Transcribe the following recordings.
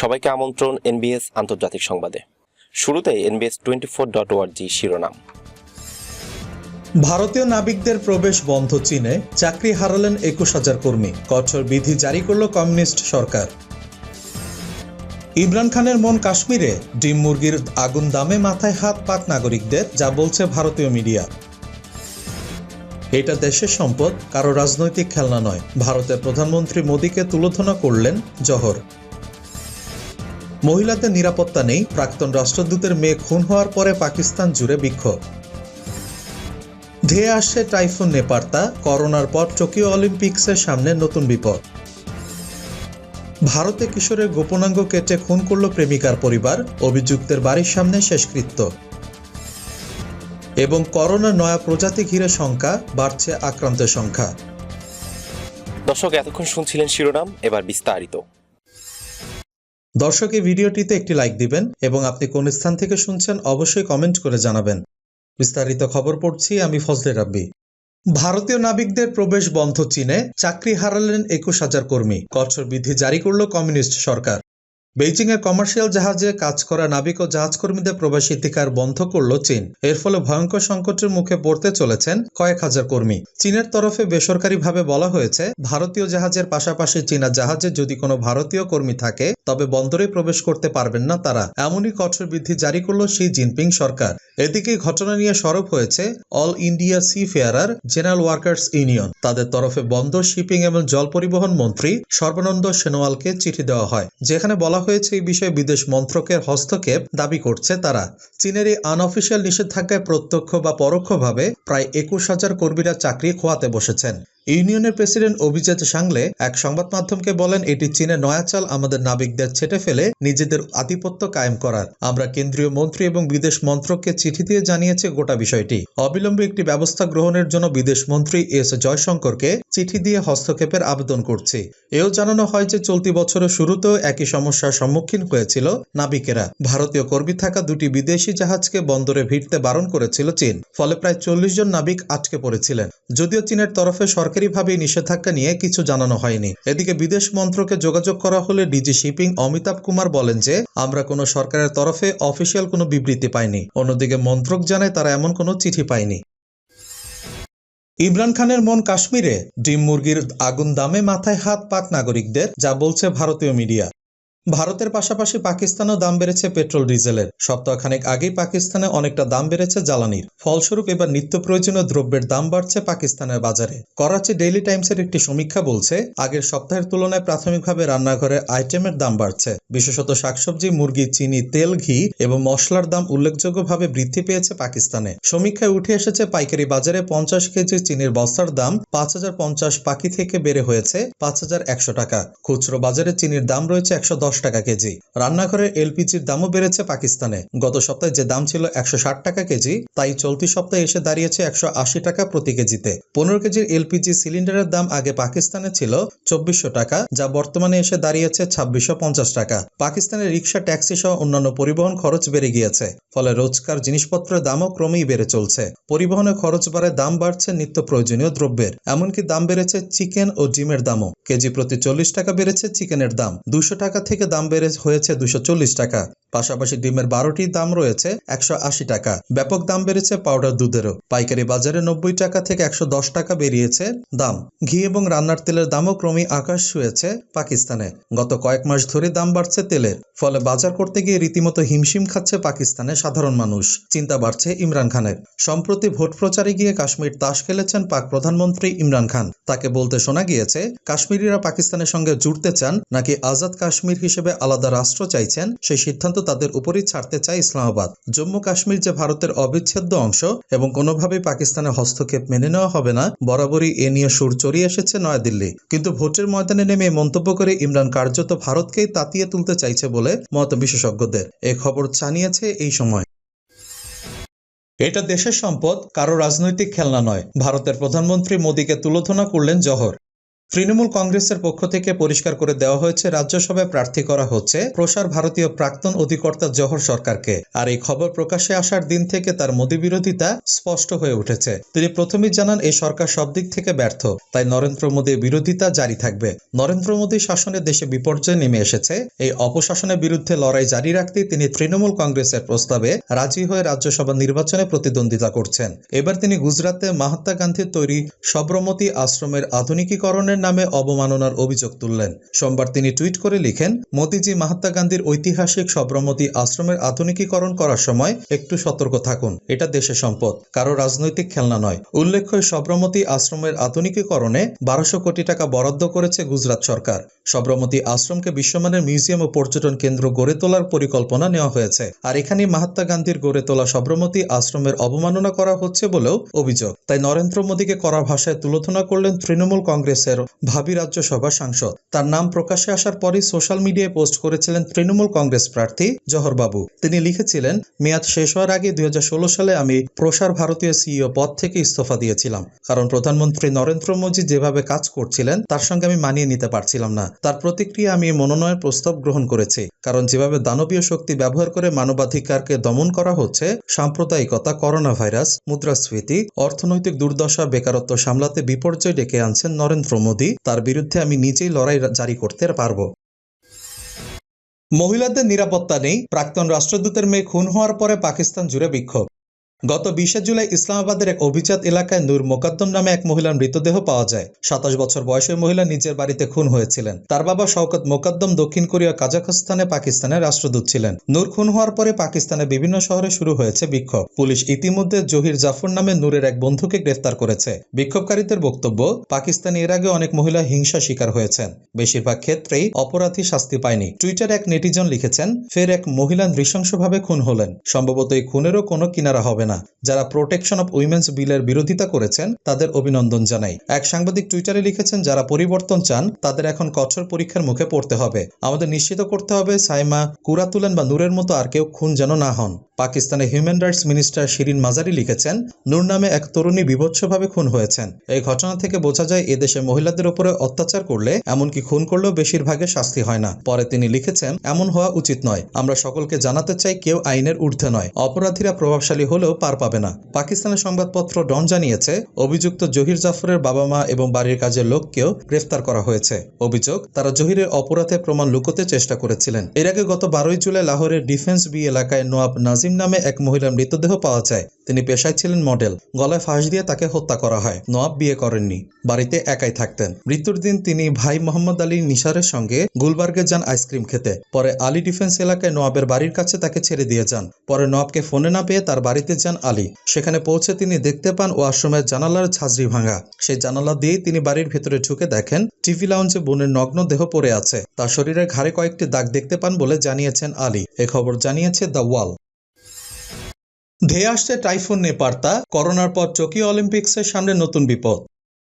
সবাইকে আমন্ত্রণ এনবিএস আন্তর্জাতিক সংবাদে। শুরুতে এনবিএস টোয়েন্টি ফোর ডট ওয়ার্জি শিরোনাম। ভারতীয় নাবিকদের প্রবেশ বন্ধ চীনে চাকরি হারালেন একুশ হাজার কর্মী, কঠোর বিধি জারি করল কমিউনিস্ট সরকার। ইমরান খানের মন কাশ্মীরে, ডিম মুরগির আগুন দামে মাথায় হাত পাক নাগরিকদের, যা বলছে ভারতীয় মিডিয়া। এটা দেশের সম্পদ, কারও রাজনৈতিক খেলনা নয়। ভারতের প্রধানমন্ত্রী মোদীকে তুলোধনা করলেন জহর। মহিলাদের নিরাপত্তা নেই, প্রাক্তন রাষ্ট্রদূতের মেয়ে খুন হওয়ার পরে পাকিস্তান জুড়ে বিক্ষোভ। ধেয়ে আসছে টাইফুন নেপার্তা, করোনার পর টোকিও অলিম্পিক্সের সামনে নতুন বিপদ। ভারতে কিশোরের গোপনাঙ্গ কেটে খুন করল প্রেমিকার পরিবার, অভিযুক্তের বাড়ির সামনে শেষকৃত্য। এবং করোনা নয়া প্রজাতি ঘিরে শঙ্কা, বাড়ছে আক্রান্তের সংখ্যা। দর্শক, এতক্ষণ শুনছিলেন শিরোনাম, এবার বিস্তারিত। দর্শক, এই ভিডিওটিতে একটি লাইক দিবেন এবং আপনি কোন স্থান থেকে শুনছেন অবশ্যই কমেন্ট করে জানাবেন। বিস্তারিত খবর পড়ছি আমি ফজলে রাব্বি। ভারতীয় নাবিকদের প্রবেশ বন্ধ চীনে চাকরি হারালেন একুশ হাজার কর্মী। কঠোর বিধি জারি করল কমিউনিস্ট সরকার। বেইজিং এর কমার্শিয়াল জাহাজে কাজ করা নাবিক ও জাহাজ কর্মীদের প্রবাসিতিকার বন্ধ করল চীন। এর ফলে ভয়ঙ্কর সংকটের মুখে পড়তে চলেছেন কয়েক হাজার কর্মী। চীনের তরফে বেসরকারিভাবে বলা হয়েছে, ভারতীয় জাহাজের পাশাপাশি চীনা জাহাজে যদি কোনো ভারতীয় কর্মী থাকে, তবে বন্দরে প্রবেশ করতে পারবেন না তারা। এমনই কঠোর বিধি জারি করল শি জিনপিং সরকার। এদিকে ঘটনা নিয়ে সরব হয়েছে all India seafarer general workers union. তাদের তরফে বন্দর, শিপিং এবং জল পরিবহন মন্ত্রী সর্বানন্দ সোনোয়ালকে চিঠি দেওয়া হয়, যেখানে বলা হয়েছে এই বিষয়ে বিদেশ মন্ত্রকের হস্তক্ষেপ দাবি করছে তারা। চীনের এই আনঅফিসিয়াল নিষেধাজ্ঞায় প্রত্যক্ষ বা পরোক্ষভাবে প্রায় একুশ হাজার কর্মীরা চাকরি খোয়াতে বসেছেন। ইউনিয়নের প্রেসিডেন্ট অভিজিৎ সাংলে এক সংবাদ মাধ্যমকে বলেন, এটি চীনের নয়াচাল, আমাদের নাবিকদের ছেটে ফেলে, নিজেদের আধিপত্য কায়েম করার। আমরা কেন্দ্রীয় মন্ত্রী এবং বিদেশ মন্ত্রককে চিঠি দিয়ে জানিয়েছে গোটা বিষয়টি। অবিলম্বে একটি ব্যবস্থা গ্রহণের জন্য বিদেশ মন্ত্রী এস জয়শঙ্করকে চিঠি দিয়ে হস্তক্ষেপের আবেদন করছি। এও জানানো হয় যে, চলতি বছরের শুরুতেও একই সমস্যার সম্মুখীন হয়েছিল নাবিকেরা। ভারতীয় কর্মী থাকা দুটি বিদেশি জাহাজকে বন্দরে ভিড়তে বারণ করেছিল চীন, ফলে প্রায় চল্লিশ জন নাবিক আটকে পড়েছিলেন। যদিও চীনের তরফে সরকারিভাবে নিষেধাজ্ঞা নিয়ে কিছু জানানো হয়নি। এদিকে বিদেশ মন্ত্রকে যোগাযোগ করা হলে ডিজি শিপিং অমিতাভ কুমার বলেন যে, আমরা কোনো সরকারের তরফে অফিসিয়াল কোনো বিবৃতি পাইনি। অন্যদিকে মন্ত্রক জানায় তারা এমন কোনো চিঠি পায়নি। ইমরান খানের মন কাশ্মীরে ডিম মুরগির আগুন দামে মাথায় হাত পাক নাগরিকদের, যা বলছে ভারতীয় মিডিয়া। ভারতের পাশাপাশি পাকিস্তানেও দাম বেড়েছে পেট্রোল, ডিজেলের। সপ্তাহখানেক আগেই পাকিস্তানে অনেকটা দাম বেড়েছে জ্বালানির। ফলস্বরূপ এবার নিত্য প্রয়োজনীয় দ্রব্যের দাম বাড়ছে পাকিস্তানের বাজারে। করাচি ডেইলি টাইমসের একটি সমীক্ষা বলছে, আগের সপ্তাহের তুলনায় প্রাথমিকভাবে রান্নাঘরে আইটেমের দাম বাড়ছে। বিশেষত শাকসবজি, মুরগি, চিনি, তেল, ঘি এবং মশলার দাম উল্লেখযোগ্যভাবে বৃদ্ধি পেয়েছে পাকিস্তানে। সমীক্ষায় উঠে এসেছে, পাইকারি বাজারে পঞ্চাশ কেজি চিনির বস্তার দাম পাঁচ হাজার পঞ্চাশ পাখি থেকে বেড়ে হয়েছে পাঁচ হাজার একশো টাকা। খুচরো বাজারে চিনির দাম রয়েছে একশো দশ টাকা কেজি। রান্নাঘরের এলপিজির দামও বেড়েছে পাকিস্তানে। গত সপ্তাহে যে দাম ছিল একশো ষাট টাকা কেজি, তাই চলতি সপ্তাহে এসে দাঁড়িয়েছে একশো আশি টাকা প্রতি কেজিতে। পনেরো কেজির এলপিজি সিলিন্ডারের দাম আগে পাকিস্তানে ছিল চব্বিশশো টাকা, যা বর্তমানে এসে দাঁড়িয়েছে ছাব্বিশশো টাকা। পাকিস্তানের রিক্সা, ট্যাক্সি সহ অন্যান্য পরিবহন খরচ বেড়ে গিয়েছে, ফলে রোজকার জিনিসপত্রের দামও ক্রমেই বেড়ে চলছে। পরিবহনের খরচ বাড়ায় দাম বাড়ছে নিত্য প্রয়োজনীয় দ্রব্যের। এমনকি দাম বেড়েছে চিকেন ও ডিমের দামও। কেজি প্রতি চল্লিশ টাকা বেড়েছে চিকেনের দাম। দুশো টাকা থেকে দাম বেড়ে হয়েছে দুশো টাকা। পাশাপাশি ডিমের বারোটি দাম রয়েছে একশো আশি টাকা। ব্যাপক দাম বেড়েছে পাউডার দুধেরও। পাইকারি বাজারে নব্বই টাকা থেকে একশো দশ টাকা বেরিয়েছে দাম। ঘি এবং রান্নার তেলের দামও ক্রমেই আকাশ ছুঁয়েছে পাকিস্তানে। গত কয়েক মাস ধরে দাম বাড়ছে তেলের। ফলে বাজার করতে গিয়ে রীতিমতো হিমশিম খাচ্ছে পাকিস্তানের সাধারণ মানুষ। চিন্তা বাড়ছে ইমরান খানের। সম্প্রতি ভোট প্রচারে গিয়ে কাশ্মীর তাস খেলেছেন পাক প্রধানমন্ত্রী ইমরান খান। তাকে বলতে শোনা গিয়েছে, কাশ্মীরিরা পাকিস্তানের সঙ্গে জুড়তে চান, নাকি আজাদ কাশ্মীর হিসেবে আলাদা রাষ্ট্র চাইছেন, সেই সিদ্ধান্ত তাদের উপরই ছাড়তে চায় ইসলামাবাদ। জম্মু কাশ্মীর যে ভারতের অবিচ্ছেদ্য অংশ এবং কোনোভাবেই পাকিস্তানের হস্তক্ষেপ মেনে নেওয়া হবে না, বরাবরই এ নিয়ে সুর চড়িয়ে এসেছে নয়াদিল্লি। কিন্তু ভোটের ময়দানে নেমে মন্তব্য করে ইমরান কার্যত ভারতকেই তাতিয়ে তুলতে চাইছে বলে মত বিশেষজ্ঞদের। এ খবর জানিয়েছে এই সময়। এটা দেশের সম্পদ, কারও রাজনৈতিক খেলনা নয়। ভারতের প্রধানমন্ত্রী মোদীকে তুলোধনা করলেন জহর। তৃণমূল কংগ্রেসের পক্ষ থেকে পরিষ্কার করে দেওয়া হয়েছে, রাজ্যসভায় প্রার্থী করা হচ্ছে প্রসার ভারতীয় প্রাক্তন অধিকর্তা জহর সরকারকে। আর এই খবর প্রকাশে আসার দিন থেকে তার মোদী বিরোধিতা স্পষ্ট হয়ে উঠেছে। তিনি প্রথমেই জানান, এই সরকার সব দিক থেকে ব্যর্থ, তাই নরেন্দ্র মোদীর বিরোধিতা জারি থাকবে। নরেন্দ্র মোদী শাসনে দেশে বিপর্যয় নেমে এসেছে। এই অপশাসনের বিরুদ্ধে লড়াই জারি রাখতে তিনি তৃণমূল কংগ্রেসের প্রস্তাবে রাজি হয়ে রাজ্যসভা নির্বাচনে প্রতিদ্বন্দ্বিতা করছেন। এবার তিনি গুজরাতে মহাত্মা গান্ধীর তৈরি সবরমতী আশ্রমের আধুনিকীকরণের নামে অবমাননার অভিযোগ তুললেন। সোমবার তিনি টুইট করে লিখেন মোদিজি মহাত্মা গান্ধীর ঐতিহাসিক সবরমতী আশ্রমের আধুনিকীকরণ করার সময় একটু সতর্ক থাকুন, এটা দেশের সম্পদ, কারও রাজনৈতিক খেলনা নয়। উল্লেখ্য সবরমতী আশ্রমের আধুনিকীকরণে বারোশো কোটি টাকা বরাদ্দ করেছে গুজরাট সরকার। সবরমতী আশ্রমকে বিশ্বমানের মিউজিয়াম ও পর্যটন কেন্দ্র গড়ে তোলার পরিকল্পনা নেওয়া হয়েছে। আর এখানেই মহাত্মা গান্ধীর গড়ে তোলা সবরমতী আশ্রমের অবমাননা করা হচ্ছে বলেও অভিযোগ। তাই নরেন্দ্র মোদীকে কড়া ভাষায় তুলোধনা করলেন তৃণমূল কংগ্রেসের ভাবি রাজ্যসভা সাংসদ। তার নাম প্রকাশ্যে আসার পরই সোশ্যাল মিডিয়ায় পোস্ট করেছিলেন তৃণমূল কংগ্রেস প্রার্থী জহর বাবু তিনি লিখেছিলেন, মেয়াদ শেষ হওয়ার আগে দুই হাজার ষোলো সালে আমি প্রসার ভারতীয় সিইও পদ থেকে ইস্তফা দিয়েছিলাম। কারণ প্রধানমন্ত্রী নরেন্দ্র মোদী যেভাবে কাজ করছিলেন, তার সঙ্গে আমি মানিয়ে নিতে পারছিলাম না। তার প্রতিক্রিয়া আমি মনোনয়ন প্রস্তাব গ্রহণ করেছি। কারণ যেভাবে দানবীয় শক্তি ব্যবহার করে মানবাধিকারকে দমন করা হচ্ছে, সাম্প্রদায়িকতা, করোনা ভাইরাস, মুদ্রাস্ফীতি, অর্থনৈতিক দুর্দশা, বেকারত্ব সামলাতে বিপর্যয় ডেকে আনছেন নরেন্দ্র মোদী। তার বিরুদ্ধে আমি নিজেই লড়াই জারি করতে পারব। মহিলাদের নিরাপত্তা নেই। প্রাক্তন রাষ্ট্রদূতের মেয়ে খুন হওয়ার পরে পাকিস্তান জুড়ে বিক্ষোভ। গত বিশে জুলাই ইসলামাবাদের এক অভিজাত এলাকায় নূর মোকাদ্দম নামে এক মহিলার মৃতদেহ পাওয়া যায়। সাতাশ বছর বয়সের মহিলা নিজের বাড়িতে খুন হয়েছিলেন। তার বাবা শওকত মোকাদ্দম দক্ষিণ কোরিয়া কাজাখস্তানে পাকিস্তানের রাষ্ট্রদূত ছিলেন। নূর খুন হওয়ার পরে পাকিস্তানের বিভিন্ন শহরে শুরু হয়েছে বিক্ষোভ। পুলিশ ইতিমধ্যে জহির জাফর নামে নূরের এক বন্ধুকে গ্রেফতার করেছে। বিক্ষোভকারীদের বক্তব্য, পাকিস্তানে এর আগে অনেক মহিলা হিংসা শিকার হয়েছেন। বেশিরভাগ ক্ষেত্রেই অপরাধী শাস্তি পায়নি। টুইটার এক নেটিজন লিখেছেন, ফের এক মহিলা নৃশংসভাবে খুন হলেন। সম্ভবত এই খুনেরও কোনো কিনারা হবে না। যারা প্রোটেকশন অফ উইমেন্স বিলের বিরোধিতা করেছেন, তাদের অভিনন্দন জানাই। এক সাংবাদিক টুইটারে লিখেছেন, যারা পরিবর্তন চান, তাদের এখন কঠোর পরীক্ষার মুখে পড়তে হবে। আমাদের নিশ্চিত করতে হবে সাইমা কুরাতুলেন বা নূরের মতো আর কেউ খুন যেন না হন। পাকিস্তানের human rights minister Shireen Mazari লিখেছেন, নূর নামে এক তরুণী বিভৎসভাবে খুন হয়েছেন। এই ঘটনা থেকে বোঝা যায় এদেশে মহিলাদের উপরে অত্যাচার করলে এমনকি খুন করলেও বেশিরভাগের শাস্তি হয় না। পরে তিনি লিখেছেন, এমন হওয়া উচিত নয়। আমরা সকলকে জানাতে চাই, কেউ আইনের ঊর্ধ্বে নয়। অপরাধীরা প্রভাবশালী হলেও পার পাবে না। পাকিস্তানের সংবাদপত্র ডন জানিয়েছে, অভিযুক্ত জহির জাফরের বাবা মা এবং বাড়ির কাজের লোককেও গ্রেফতার করা হয়েছে। অভিযোগ, তারা জহিরের অপরাধের প্রমাণ লুকোতে চেষ্টা করেছিলেন। এর আগে গত বারোই জুলাই লাহোরের ডিফেন্স বি এলাকায় নোয়াব নাজিম নামে এক মহিলার মৃতদেহ পাওয়া যায়। তিনি পেশায় ছিলেন মডেল। গলায় ফাঁস দিয়ে তাকে হত্যা করা হয়। নোয়াব বিয়ে করেননি। বাড়িতে একাই থাকতেন। মৃত্যুর দিন তিনি ভাই মোহাম্মদ আলী নিসারের সঙ্গে গুলবার্গে যান আইসক্রিম খেতে। পরে আলী ডিফেন্স এলাকায় নোয়াবের বাড়ির কাছে তাকে ছেড়ে দিয়ে যান। পরে নোয়াবকে ফোনে না পেয়ে তার বাড়িতে যান আলী। সেখানে পৌঁছে তিনি দেখতে পান ও আশ্রমের জানালার ঝাঁঝরি ভাঙা। সেই জানালা দিয়েই তিনি বাড়ির ভেতরে ঢুকে দেখেন টিভি লাউঞ্জে বোনের নগ্ন দেহ পড়ে আছে। তার শরীরের ঘাড়ে কয়েকটি দাগ দেখতে পান বলে জানিয়েছেন আলী। এ খবর জানিয়েছে দ্য ওয়াল ধেয়ে আসছে টাইফুন নেপার্তা করোনার পর টোকিও অলিম্পিক্সের সামনে নতুন বিপদ।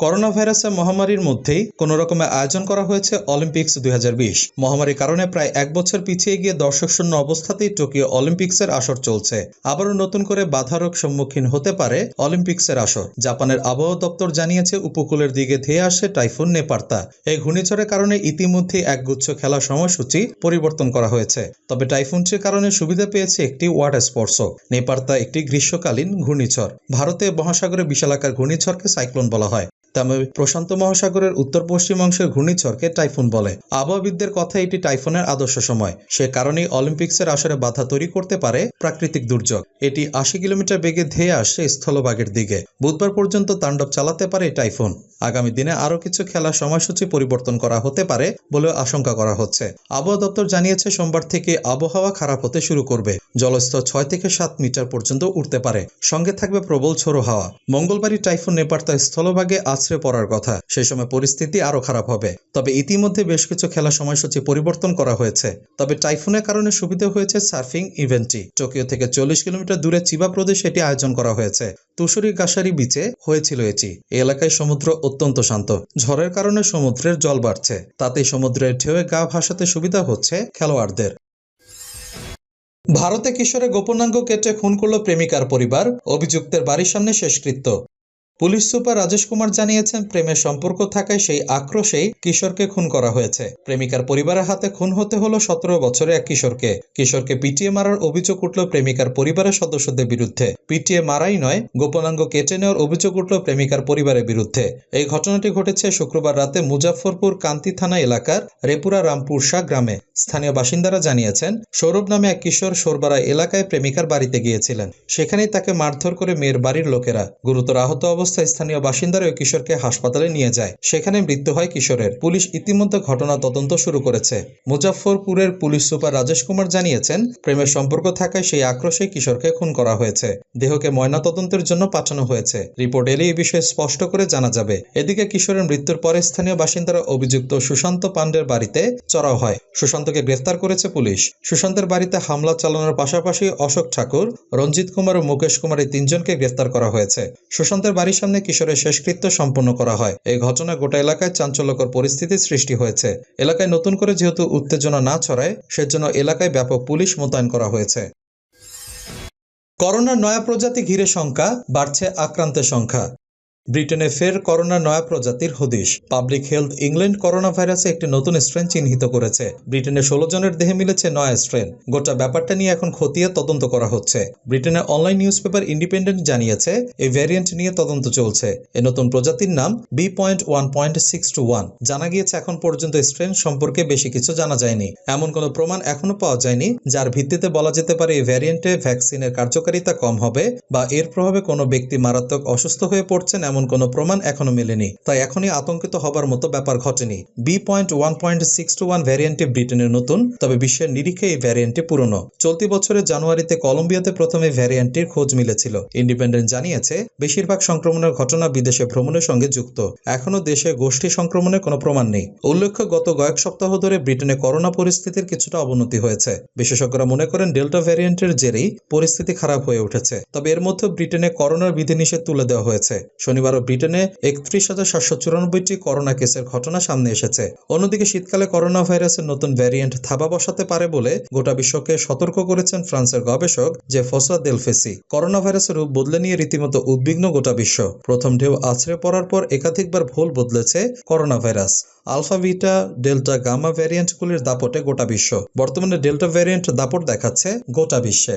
করোনা ভাইরাসের মহামারীর মধ্যেই কোনো রকমের আয়োজন করা হয়েছে অলিম্পিক্স দুই হাজার বিশ। মহামারীর কারণে প্রায় এক বছর পিছিয়ে গিয়ে দর্শক শূন্য অবস্থাতেই টোকিও অলিম্পিক্সের আসর চলছে। আবারও নতুন করে বাধারক সম্মুখীন হতে পারে অলিম্পিক্সের আসর। জাপানের আবহাওয়া দপ্তর জানিয়েছে, উপকূলের দিকে ধেয়ে আসে টাইফুন নেপার্তা। এই ঘূর্ণিঝড়ের কারণে ইতিমধ্যেই একগুচ্ছ খেলার সময়সূচি পরিবর্তন করা হয়েছে। তবে টাইফুনটির কারণে সুবিধা পেয়েছে একটি ওয়াটার স্পর্শ নেপার্তা একটি গ্রীষ্মকালীন ঘূর্ণিঝড়। ভারতে মহাসাগরে বিশালাকার ঘূর্ণিঝড়কে সাইক্লোন বলা হয়। তেমন প্রশান্ত মহাসাগরের উত্তর পশ্চিম অংশের ঘূর্ণিঝড়কে টাইফুন বলে। আবহাওয়াবিদদের কথা এটি টাইফুনের আদর্শ সময়। সে কারণেই অলিম্পিক্সের আসরে বাধা তৈরি করতে পারে প্রাকৃতিক দুর্যোগ। এটি আশি কিলোমিটার বেগে ধেয়ে আসে স্থলভাগের দিকে। বুধবার পর্যন্ত তাণ্ডব চালাতে পারে টাইফুন। আগামী দিনে আরও কিছু খেলার সময়সূচি পরিবর্তন করা হতে পারে বলেও আশঙ্কা করা হচ্ছে। আবহাওয়া দপ্তর জানিয়েছে, সোমবার থেকে আবহাওয়া খারাপ হতে শুরু করবে। জলস্তর ছয় থেকে সাত মিটার পর্যন্ত উঠতে পারে। সঙ্গে থাকবে প্রবল ঝোড়ো হাওয়া। মঙ্গলবারই টাইফুন নেপার্তা স্থলভাগে আছড়ে পড়ার কথা। সেই সময় পরিস্থিতি আরও খারাপ হবে। তবে ইতিমধ্যে বেশ কিছু খেলা সময়সূচি পরিবর্তন করা হয়েছে। তবে টাইফুনের কারণে সুবিধা হয়েছে সার্ফিং ইভেন্টটি। টোকিও থেকে চল্লিশ কিলোমিটার দূরে চিবা প্রদেশে এটি আয়োজন করা হয়েছে। তুষুরি গাসারি বিচে হয়েছিল এটি। এলাকায় সমুদ্র অত্যন্ত শান্ত। ঝড়ের কারণে সমুদ্রের জল বাড়ছে। তাতে সমুদ্রের ঢেউয়ে গা ভাসাতে সুবিধা হচ্ছে খেলোয়াড়দের। ভারতে কিশোরের গোপনাঙ্গ কেটে খুন করল প্রেমিকার পরিবার। অভিযুক্তের বাড়ির সামনে শেষকৃত্য। পুলিশ সুপার রাজেশ কুমার জানিয়েছেন, প্রেমের সম্পর্ক থাকায় সেই আক্রোশেই কিশোরকে খুন করা হয়েছে। প্রেমিকার পরিবারের হাতে খুন হতে হলো সতেরো বছরের এক কিশোরকে। কিশোরকে পিটিয়ে মারার অভিযোগ উঠল প্রেমিকার পরিবারের সদস্যদের বিরুদ্ধে। পিটিয়ে মারাই নয়, গোপনাঙ্গ কেটে নেওয়ার অভিযোগ উঠল প্রেমিকার পরিবারের বিরুদ্ধে। এই ঘটনাটি ঘটেছে শুক্রবার রাতে মুজাফরপুর কান্তি থানা এলাকার রেপুরা রামপুর শাহ গ্রামে। স্থানীয় বাসিন্দারা জানিয়েছেন, সৌরভ নামে এক কিশোর সোরবারা এলাকায় প্রেমিকার বাড়িতে গিয়েছিলেন। সেখানেই তাকে মারধর করে মেয়ের বাড়ির লোকেরা, গুরুতর আহত অবস্থায় স্থানীয় বাসিন্দারা ওই কিশোরকে হাসপাতালে নিয়ে যায়। সেখানে মৃত্যু হয় কিশোরের। পুলিশ ইতিমধ্যে ঘটনা তদন্ত শুরু করেছে। মুজাফরপুরের পুলিশ সুপার রাজেশ কুমার জানিয়েছেন, প্রেমের সম্পর্ক থাকায় সেই আক্রোশে কিশোরকে খুন করা হয়েছে। দেহকে ময়নাতদন্তের জন্য পাঠানো হয়েছে। রিপোর্ট এলে এই বিষয়ে স্পষ্ট করে জানা যাবে। এদিকে কিশোরের মৃত্যুর পরে স্থানীয় বাসিন্দারা অভিযুক্ত সুশান্ত পান্ডের বাড়িতে চড়াও হয়। সুশান্তকে গ্রেফতার করেছে পুলিশ। সুশান্তের বাড়িতে হামলা চালানোর পাশাপাশি অশোক ঠাকুর, রঞ্জিত কুমার ও মুকেশ কুমার এই তিনজনকে গ্রেফতার করা হয়েছে। সুশান্তের বাড়ির সামনে কিশোরের শেষকৃত্য সম্পন্ন করা হয়। এই ঘটনা গোটা এলাকায় চাঞ্চল্যকর পরিস্থিতির সৃষ্টি হয়েছে। এলাকায় নতুন করে যেহেতু উত্তেজনা না ছড়ায়, সেজন্য এলাকায় ব্যাপক পুলিশ মোতায়েন করা হয়েছে। করোনার নয়া প্রজাতি ঘিরে সংখ্যা বাড়ছে আক্রান্তের সংখ্যা। ব্রিটেনে ফের করোনার নয়া প্রজাতির হদিশ। পাবলিক হেলথ ইংল্যান্ড করোনা ভাইরাসে একটি নতুন স্ট্রেন চিহ্নিত করেছে। ব্রিটেনে ষোলো জনের দেহে মিলেছে নয়া স্ট্রেন। গোটা ব্যাপারটা নিয়ে এখন খতিয়ে তদন্ত করা হচ্ছে। ব্রিটেনের অনলাইন নিউজ পেপার ইন্ডিপেন্ডেন্ট জানিয়েছে, এই ভ্যারিয়েন্ট নিয়ে তদন্ত চলছে। এই নতুন প্রজাতির নাম B point one point six two one. জানা গিয়েছে, এখন পর্যন্ত স্ট্রেন সম্পর্কে বেশি কিছু জানা যায়নি। এমন কোনো প্রমাণ এখনও পাওয়া যায়নি, যার ভিত্তিতে বলা যেতে পারে এই ভ্যারিয়েন্টে ভ্যাকসিনের কার্যকারিতা কম হবে বা এর প্রভাবে কোনো ব্যক্তি মারাত্মক অসুস্থ হয়ে পড়ছেন এমন কোনো প্রমাণ এখনও মেলেনি। তাই এখনই আতঙ্কিত হবার মতো ব্যাপার ঘটেনি। B point one point six two one ভ্যারিয়েন্টটি ব্রিটেনের নতুন, তবে বিশ্বের নিরিখে এই ভ্যারিয়েন্টটি পুরনো। চলতি বছরের জানুয়ারিতে কলম্বিয়াতে প্রথমে ভ্যারিয়েন্টটির খোঁজ মিলেছিল। ইন্ডিপেন্ডেন্ট জানিয়েছে, বেশিরভাগ সংক্রমণের ঘটনা বিদেশে ভ্রমণের সঙ্গে যুক্ত। এখনও দেশে গোষ্ঠী সংক্রমণের কোনো প্রমাণ নেই। উল্লেখ্য, গত কয়েক সপ্তাহ ধরে ব্রিটেনে করোনা পরিস্থিতির কিছুটা অবনতি হয়েছে। বিশেষজ্ঞরা মনে করেন ডেল্টা ভ্যারিয়েন্টের জেরেই পরিস্থিতি খারাপ হয়ে উঠেছে। তবে এর মধ্যে ব্রিটেনে করোনার বিধিনিষেধ তুলে দেওয়া হয়েছে। শনিবারও ব্রিটেনে একত্রিশ হাজার সাতশো চুরানব্বইটি করোনা কেসের ঘটনা সামনে এসেছে। অন্যদিকে শীতকালে করোনা ভাইরাসের নতুন ভ্যারিয়েন্ট থাবা বসাতে পারে বলে গোটা বিশ্বকে সতর্ক করেছেন ফ্রান্সের গবেষক যে ফসা দেলফেসি। করোনা ভাইরাসের রূপ বদলে নিয়ে রীতিমতো উদ্বিগ্ন গোটা বিশ্ব। প্রথম ঢেউ আছড়ে পড়ার পর একাধিকবার ভুল বদলেছে corona virus alpha beta delta gamma ভ্যারিয়েন্টগুলির দাপটে গোটা বিশ্ব। বর্তমানে ডেল্টা ভ্যারিয়েন্ট দাপট দেখাচ্ছে গোটা বিশ্বে।